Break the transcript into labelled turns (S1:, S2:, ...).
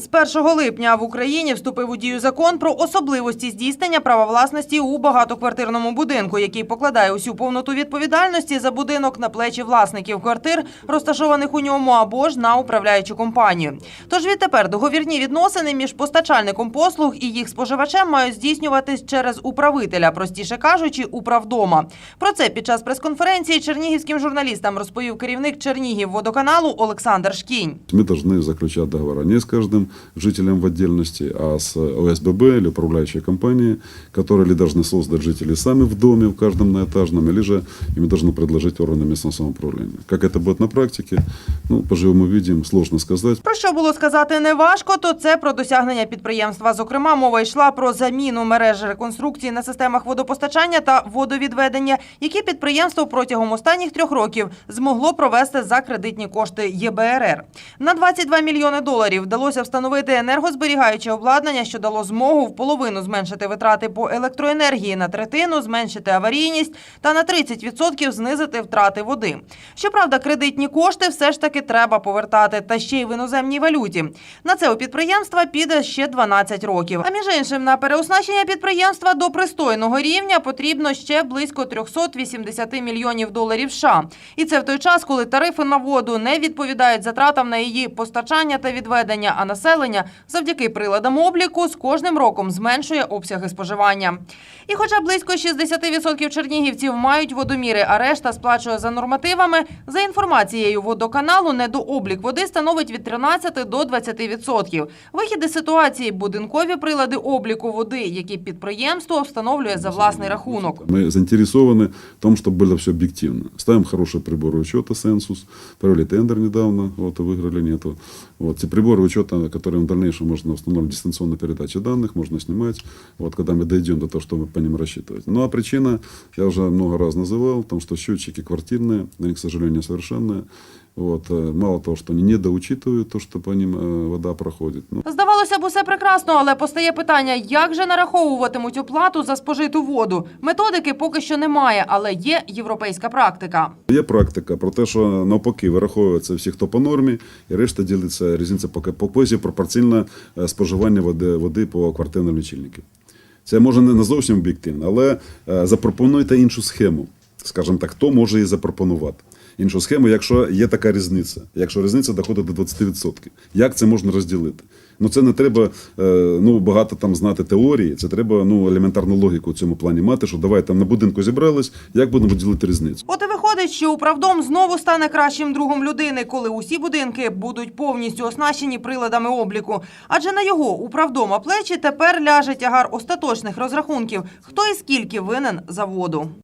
S1: З 1 липня в Україні вступив у дію закон про особливості здійснення права власності у багатоквартирному будинку, який покладає усю повноту відповідальності за будинок на плечі власників квартир, розташованих у ньому, або ж на управляючу компанію. Тож відтепер договірні відносини між постачальником послуг і їх споживачем мають здійснюватись через управителя, простіше кажучи, управдома. Про це під час прес-конференції чернігівським журналістам розповів керівник Чернігівводоканалу Олександр Шкінь.
S2: Мы должны заключать договора не с каждым жителем в отдельности, а с ОСББ или управляющей компанией, которые или должны создать жители сами в доме, в каждом на этажном, или же им должны предложить органы местного самоуправления. Как это будет на практике, ну, поживем увидим, сложно сказать.
S1: Про що було сказати неважко, то це про досягнення підприємства. Зокрема, мова йшла про заміну мереж реконструкції на системах водопостачання та водовідведення, які підприємство протягом останніх трьох років змогло провести за кредитні кошти ЄБРР. На 22 мільйони доларів вдалося встановити енергозберігаюче обладнання, що дало змогу в половину зменшити витрати по електроенергії на третину, зменшити аварійність та на 30% знизити втрати води. Щоправда, кредитні кошти все ж таки треба повертати, та ще й в іноземній валюті. На це у підприємства піде ще 12 років. А між іншим, на переоснащення підприємства до пристойного рівня потрібно ще близько 380 мільйонів доларів США. І це в той час, коли тарифи на воду не відповідають затратам на її постачання та відведення, а населення завдяки приладам обліку з кожним роком зменшує обсяги споживання. І хоча близько 60% чернігівців мають водоміри, а решта сплачує за нормативами, за інформацією водоканалу, недооблік води становить від 13 до 20%. Вихід із ситуації – будинкові прилади обліку води, які підприємство встановлює за власний рахунок.
S2: Мы заинтересованы в том, чтобы было все объективно. Ставим хорошие приборы учета Census, провели тендер недавно, вот, и выиграли нету. Вот, те приборы учета, которые в дальнейшем можно установить дистанционной передачи данных, можно снимать, вот, когда мы дойдем до того, чтобы по ним рассчитывать. Ну, а причина, я уже много раз называл, в том, что счетчики квартирные, они, к сожалению, несовершенные. Вот, э, мало того, что они недоучитывают то, что по ним э, вода проходит. Ну,
S1: Здавалося б, усе прекрасно, але постає питання, як же нараховуватимуть оплату за спожиту воду? Методики поки що немає, але є європейська практика.
S2: Є практика про те, що навпаки вираховується всі, хто по нормі, і решта ділиться різниця по, по квозі пропорційне е, споживання води, води по квартирним лічильникам. Це може не зовсім об'єктивно, але е, запропонуйте іншу схему. Скажімо так, хто може її запропонувати? Іншу схему, якщо є така різниця, якщо різниця доходить до 20%. Як це можна розділити? Ну це не треба е, ну, багато там знати теорії, це треба ну, елементарну логіку в цьому плані мати, що давай там на будинку зібрались, як будемо ділити різницю.
S1: От і виходить, що управдом знову стане кращим другом людини, коли усі будинки будуть повністю оснащені приладами обліку. Адже на його управдома плечі тепер ляже тягар остаточних розрахунків, хто і скільки винен за воду.